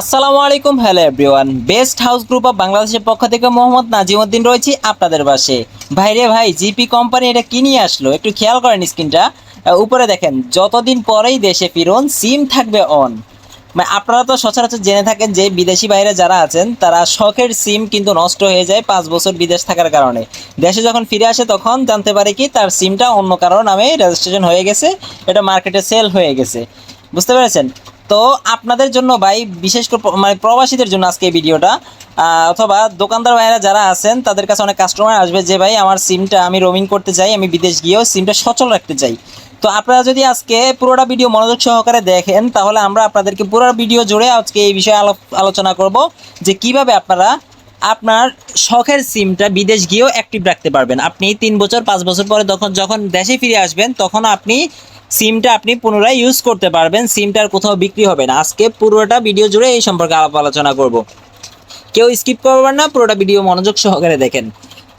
আসসালামু আলাইকুম, hello everyone. Best house group of বাংলাদেশের পক্ষ থেকে মোহাম্মদ নাজিমউদ্দিন রয়েছি আপনাদের পাশে। ভাইরে ভাই, জিপি কোম্পানি এটা কি নিয়ে আসলো? একটু খেয়াল করেন স্ক্রিনটা। উপরে দেখেন, যতদিন পরেই দেশে ফিরুন, সিম থাকবে অন। মানে আপনারা তো সচরাচর জেনে থাকেন যে বিদেশি বাইরে যারা আছেন, তারা শখের সিম কিন্তু নষ্ট হয়ে যায় পাঁচ বছর বিদেশ থাকার কারণে। দেশে যখন ফিরে আসে, তখন জানতে পারে কি তার সিমটা অন্য কারও নামে রেজিস্ট্রেশন হয়ে গেছে, এটা মার্কেটে সেল হয়ে গেছে। বুঝতে পেরেছেন? তো আপনাদের জন্য ভাই, বিশেষ করে মানে প্রবাসীদের জন্য আজকে এই ভিডিওটা অথবা দোকানদার ভাইরা যারা আছেন, তাদের কাছে অনেক কাস্টমার আসবে যে, ভাই, আমার সিমটা আমি রোমিং করতে চাই, আমি বিদেশ গিয়েও সিমটা সচল রাখতে চাই। তো আপনারা যদি আজকে পুরোটা ভিডিও মনোযোগ সহকারে দেখেন, তাহলে আমরা আপনাদেরকে পুরো ভিডিও জুড়ে আজকে এই বিষয়ে আলো- আলোচনা করব যে কীভাবে আপনারা আপনার শখের সিমটা বিদেশ গিয়েও অ্যাক্টিভ রাখতে পারবেন। আপনি তিন বছর, পাঁচ বছর পরে তখন যখন দেশে ফিরে আসবেন, তখন আপনি সিমটা আপনি পুনরায় ইউজ করতে পারবেন, সিমটা আর কোথাও বিক্রি হবে না। আজকে পুরোটা ভিডিও জুড়ে এই সম্পর্কে আলাপ আলোচনা করব। কেউ স্কিপ করবেন না, পুরোটা ভিডিও মনোযোগ সহকারে দেখেন।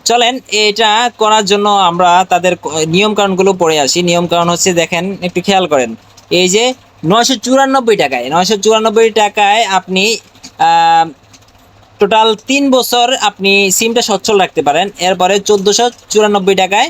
চলেন, এটা করার জন্য আমরা তাদের নিয়ম কারণগুলো পড়ে আসি। নিয়ম কারণ হচ্ছে দেখেন, একটু খেয়াল করেন। এই যে নয়শো চুরানব্বই টাকায়, নয়শো চুরানব্বই টাকায় আপনি টোটাল তিন বছর আপনি সিমটা সচ্ছল রাখতে পারেন। এরপরে চোদ্দোশো চুরানব্বই টাকায়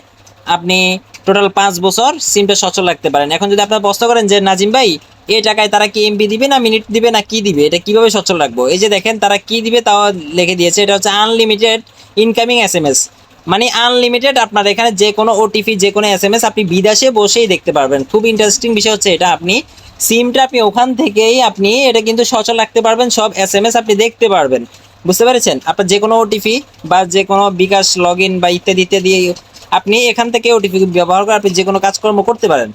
আপনি টোটাল পাঁচ বছর সিমটা সচল রাখতে পারেন। এখন যদি আপনার প্রশ্ন করেন যে, নাজিম ভাই এই টাকায় তারা কি এমবি দিবে না মিনিট দিবে না কি দিবে? এটা কীভাবে সচ্ছল রাখব? এই যে দেখেন, তারা কি দিবে তাও লিখে দিয়েছে। এটা হচ্ছে unlimited incoming S M S মানে আনলিমিটেড আপনার এখানে যে কোনো ওটিপি যে কোনো এস এম এস আপনি বিদেশে বসেই দেখতে পারবেন। খুব ইন্টারেস্টিং বিষয় হচ্ছে এটা। আপনি সিমটা আপনি ওখান থেকেই আপনি এটা কিন্তু সচল রাখতে পারবেন। সব এস এম এস আপনি দেখতে পারবেন। বুঝতে পেরেছেন? আপনার যে কোনো ওটিপি বা যে কোনো বিকাশ লগ ইন বা ইত্যাদি ইত্যাদি আপনি এখান থেকে ওটিপি ব্যবহার করে আপনি যে কোনো কাজকর্ম করতে পারেন।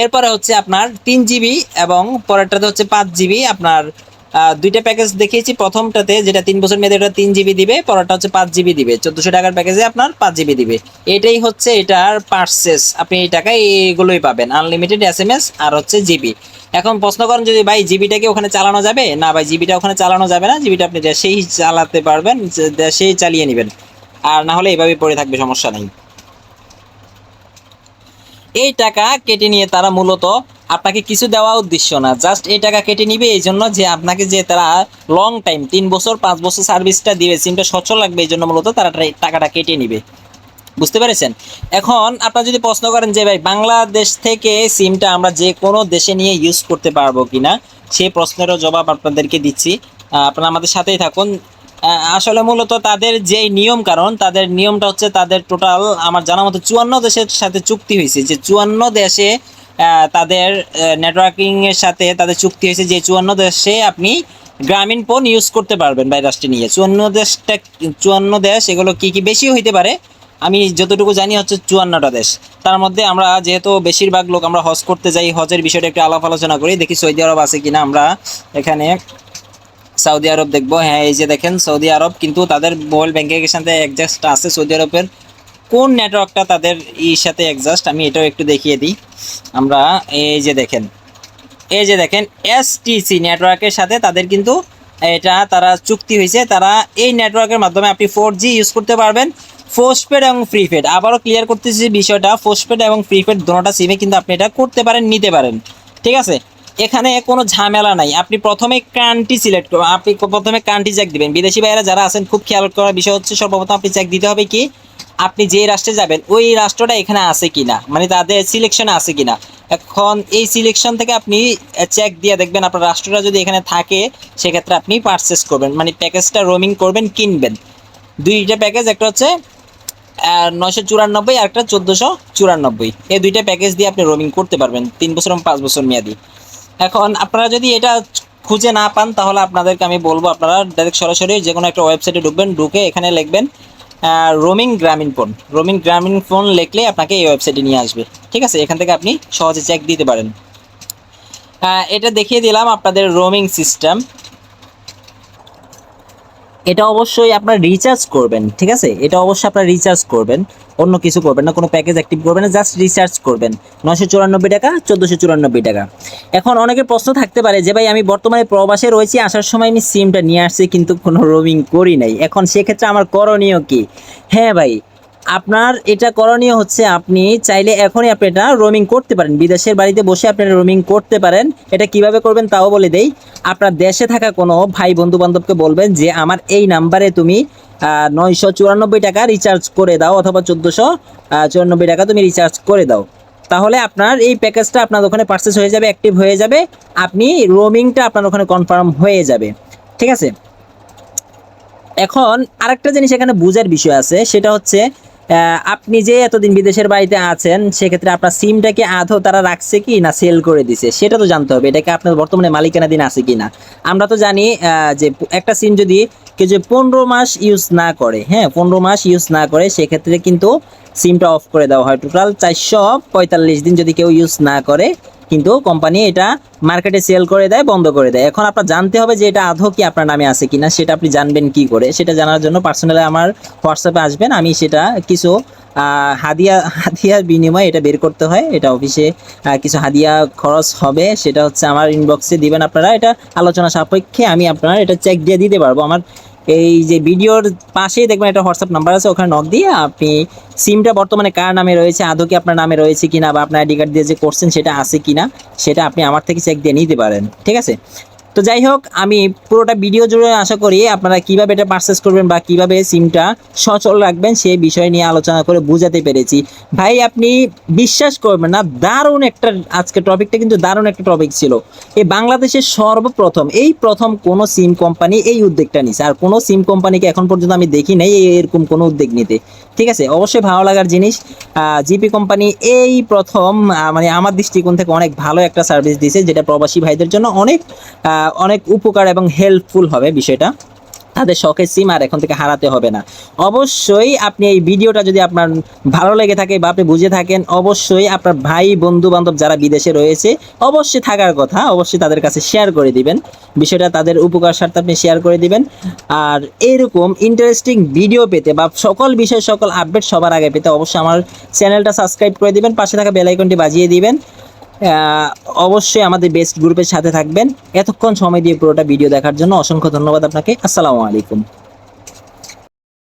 এরপরে হচ্ছে আপনার তিন জিবি এবং পরেরটাতে হচ্ছে পাঁচ জিবি। আপনার দুইটা প্যাকেজ দেখিয়েছি। প্রথমটাতে যেটা তিন বছর মেয়াদে ওটা তিন জিবি দিবে, পরেরটা হচ্ছে পাঁচ জিবি দিবে। চোদ্দোশো টাকার প্যাকেজে আপনার পাঁচ জিবি দিবে। এটাই হচ্ছে এটার পার্সেস আপনি এই টাকায় এইগুলোই পাবেন। আনলিমিটেড এস এম এস আর হচ্ছে জিবি। এখন প্রশ্ন করেন যদি ভাই জিবিটাকে ওখানে চালানো যাবে? না ভাই, জিবিটা ওখানে চালানো যাবে না। জিবিটা আপনি দেশেই চালাতে পারবেন দেশেই চালিয়ে নেবেন। আর না হলে এইভাবেই পড়ে থাকবে, সমস্যা নেই। এই টাকা কেটে নিয়ে তারা মূলত আপনাকে কিছু দেওয়া উদ্দেশ্য না জাস্ট এই টাকা কেটে নিবে এই জন্য যে আপনাকে যে তারা লং টাইম তিন বছর, পাঁচ বছর সার্ভিসটা দিবে, সিমটা সচ্ছল লাগবে, এই জন্য মূলত তারা টাকাটা কেটে নিবে। বুঝতে পেরেছেন? এখন আপনারা যদি প্রশ্ন করেন যে, ভাই, বাংলাদেশ থেকে সিমটা আমরা যে কোনো দেশে নিয়ে ইউজ করতে পারব কিনা? সেই প্রশ্নেরও জবাব আপনাদেরকে দিচ্ছি। আপনারা আমাদের সাথেই থাকুন। আসলে মূলত তাদের যে নিয়ম কারণ, তাদের নিয়মটা হচ্ছে তাদের টোটাল আমার জানা মতো চুয়ান্ন দেশের সাথে চুক্তি হয়েছে। যে চুয়ান্ন দেশে তাদের নেটওয়ার্কিং এর সাথে তাদের চুক্তি হয়েছে যে চুয়ান্ন দেশে আপনি গ্রামীণ ফোন ইউজ করতে পারবেন ভাইরাসটি নিয়ে। চুয়ান্ন দেশটা, চুয়ান্ন দেশ, এগুলো কি কি বেশি হইতে পারে? আমি যতটুকু জানি হচ্ছে চুয়ান্নটা দেশ। তার মধ্যে আমরা যেহেতু বেশিরভাগ লোক আমরা হজ করতে যাই, হজের বিষয়টা একটু আলাপ আলোচনা করি, দেখি সৌদি আরব আছে কিনা আমরা এখানে। সৌদি আরব দেখব। হ্যাঁ এই যে দেখেন সৌদি আরব কিন্তু তাদের মোবাইল ব্যাংকের সাথে অ্যাডজাস্ট আছে সৌদি আরবের কোন নেটওয়ার্কটা তাদের ইর সাথে অ্যাডজাস্ট আমি এটাও একটু দেখিয়ে দিই। আমরা এই যে দেখেন, এই যে দেখেন এসটিসি নেটওয়ার্কের সাথে তাদের কিন্তু এটা তারা চুক্তি হয়েছে। তারা এই নেটওয়ার্কের মাধ্যমে আপনি ফোর ইউজ করতে পারবেন। পোস্টপেড এবং প্রিপেড আবারও ক্লিয়ার করতেছি বিষয়টা পোস্টপেড এবং প্রিপেড দুটোটা সিমে কিন্তু আপনি এটা করতে পারেন, নিতে পারেন। ঠিক আছে? এখানে কোনো ঝামেলা নাই। আপনি প্রথমে কান্ট্রি সিলেক্ট করবেন আপনি প্রথমে কান্ট্রি চেক দিবেন। বিদেশি ভাইয়েরা যারা আছেন, খুব খেয়াল করার বিষয় হচ্ছে সর্বপ্রথম আপনি চেক দিতে হবে কি, আপনি যে রাষ্ট্রে যাবেন, ওই রাষ্ট্রটা এখানে আছে কিনা? মানে তাদের সিলেকশন আছে কিনা? এখন এই সিলেকশন থেকে আপনি চেক দিয়ে দেখবেন আপনার রাষ্ট্রটা যদি এখানে থাকে, সেক্ষেত্রে আপনি পারচেস করবেন। মানে প্যাকেজটা রোমিং করবেন, কিনবেন। দুইটা প্যাকেজ একটা হচ্ছে নয়শো চুরানব্বই আর একটা চোদ্দোশো চুরানব্বই। এই দুইটা প্যাকেজ দিয়ে আপনি রোমিং করতে পারবেন, তিন বছর এবং পাঁচ বছর মেয়াদি। এখন আপনারা যদি এটা খুঁজে না পান, তাহলে আপনাদেরকে আমি বলব, আপনারা ডাইরেক্ট সরাসরি যে কোনো একটা ওয়েবসাইটে ঢুকবেন, ঢুকে এখানে লিখবেন রোমিং গ্রামীণ ফোন রোমিং গ্রামীণ ফোন লিখলে আপনাকে এই ওয়েবসাইটে নিয়ে আসবে। ঠিক আছে? এখান থেকে আপনি সহজে চেক দিতে পারেন। এটা দেখিয়ে দিলাম আপনাদের রোমিং সিস্টেম এটা অবশ্যই আপনার রিচার্জ করবেন, ঠিক আছে? এটা অবশ্যই আপনার রিচার্জ করবেন। অন্য কিছু করবেন না, কোনো প্যাকেজ অ্যাক্টিভ করবেন না জাস্ট রিচার্জ করবেন। নশো চুরানব্বই টাকা, চোদ্দোশো চুরানব্বই টাকা। এখন অনেকের প্রশ্ন থাকতে পারে যে, ভাই, আমি বর্তমানে প্রবাসে রয়েছি, আসার সময় আমি সিমটা নিয়ে আসছি, কিন্তু কোনো রোমিং করি নাই। এখন সেক্ষেত্রে আমার করণীয় কি? হ্যাঁ ভাই আপনার এটা করণীয় হচ্ছে আপনি চাইলে এখনই আপনি এটা রোমিং করতে পারেন। বিদেশের বাড়িতে বসে আপনারা রোমিং করতে পারেন। এটা কীভাবে করবেন তাও বলে দেই। আপনার দেশে থাকা কোনো ভাই বন্ধু বান্ধবকে বলবেন যে, আমার এই নাম্বারে তুমি নয়শো চুরানব্বই টাকা রিচার্জ করে দাও অথবা চোদ্দোশো চুরানব্বই টাকা তুমি রিচার্জ করে দাও। তাহলে আপনার এই প্যাকেজটা আপনার ওখানে পারচেস হয়ে যাবে অ্যাক্টিভ হয়ে যাবে। আপনি রোমিংটা আপনার ওখানে কনফার্ম হয়ে যাবে। ঠিক আছে? এখন আরেকটা জিনিস এখানে বুঝার বিষয় আছে, সেটা হচ্ছে আপনি যে এতদিন বিদেশের বাড়িতে আছেন, সেক্ষেত্রে আপনার সিমটাকে আধো তারা রাখছে কি না সেল করে দিছে? সেটা তো জানতে হবে। এটাকে আপনার বর্তমানে মালিকানাধীন আছে কি না আমরা তো জানি যে একটা সিম যদি কেউ যে পনেরো মাস ইউজ না করে হ্যাঁ পনেরো মাস ইউজ না করে, সেক্ষেত্রে কিন্তু সিমটা অফ করে দেওয়া হয়। টোটাল চারশো পঁয়তাল্লিশ দিন যদি কেউ ইউজ না করে কিন্তু কোম্পানি এটা মার্কেটে সেল করে দেয়, বন্ধ করে দেয়। এখন আপনার জানতে হবে যে এটা আধো কি আপনার নামে আছে কিনা, সেটা আপনি জানবেন কি করে। সেটা জানার জন্য পার্সোনালি আমার হোয়াটসঅ্যাপে আসবেন, আমি সেটা কিছু হাদিয়া, হাদিয়ার বিনিময়ে এটা বের করতে হয়। এটা অফিসে কিছু হাদিয়া খরচ হবে, সেটা হচ্ছে আমার ইনবক্সে দিবেন আপনারা। এটা আলোচনা সাপেক্ষে আমি আপনার এটা চেক দিয়ে দিতে পারব। আমার এই যে ভিডিওর পাশেই দেখবেন একটা হোয়াটসঅ্যাপ নাম্বার আছে, ওখানে নক দিয়ে আপনি সিমটা বর্তমানে কার নামে রয়েছে, আদৌ কি আপনার নামে রয়েছে কিনা বা আপনার আইডি কার্ড দিয়ে যে করছেন সেটা আছে কিনা, সেটা আপনি আমার থেকে চেক দিয়ে নিতে পারেন, ঠিক আছে? তো যাই হোক, আমি পুরোটা ভিডিও জুড়ে আশা করি আপনারা কীভাবে এটা পারচেস করবেন বা কীভাবে সিমটা সচল রাখবেন সেই বিষয় নিয়ে আলোচনা করে বুঝাতে পেরেছি। ভাই, আপনি বিশ্বাস করবেন না, দারুণ একটা আজকে টপিকটা কিন্তু দারুণ একটা টপিক ছিল। এই বাংলাদেশের সর্বপ্রথম, এই প্রথম কোনো সিম কোম্পানি এই উদ্যোগটা নিছে। আর কোনো সিম কোম্পানিকে এখন পর্যন্ত আমি দেখি নাই, এরকম কোনো উদ্যোগ নিতে। ঠিক আছে, অবশ্যই ভালো লাগার জিনিস। জিপি কোম্পানি এই প্রথম মানে আমার দৃষ্টিকোণ থেকে অনেক ভালো একটা সার্ভিস দিছে যেটা প্রবাসী ভাইদের জন্য অনেক অনেক উপকার এবং হেল্পফুল হবে বিষয়টা। তাদের শখের সিম আর এখন থেকে হারাতে হবে না। অবশ্যই আপনি এই ভিডিওটা যদি আপনার ভালো লেগে থাকে বা আপনি বুঝে থাকেন, অবশ্যই আপনার ভাই বন্ধু বান্ধব যারা বিদেশে রয়েছে, অবশ্যই থাকার কথা, অবশ্যই তাদের কাছে শেয়ার করে দিবেন। বিষয়টা তাদের উপকার স্বার্থে আপনি শেয়ার করে দিবেন। আর এরকম ইন্টারেস্টিং ভিডিও পেতে বা সকল বিষয় সকল আপডেট সবার আগে পেতে অবশ্যই আমার চ্যানেলটা সাবস্ক্রাইব করে দিবেন, পাশে থাকা বেল আইকনটি বাজিয়ে দিবেন। অবশ্যই আমাদের বেস্ট গ্রুপের সাথে থাকবেন। এতক্ষণ সময় দিয়ে পুরোটা ভিডিও দেখার জন্য অসংখ্য ধন্যবাদ আপনাকে। আসসালামু আলাইকুম।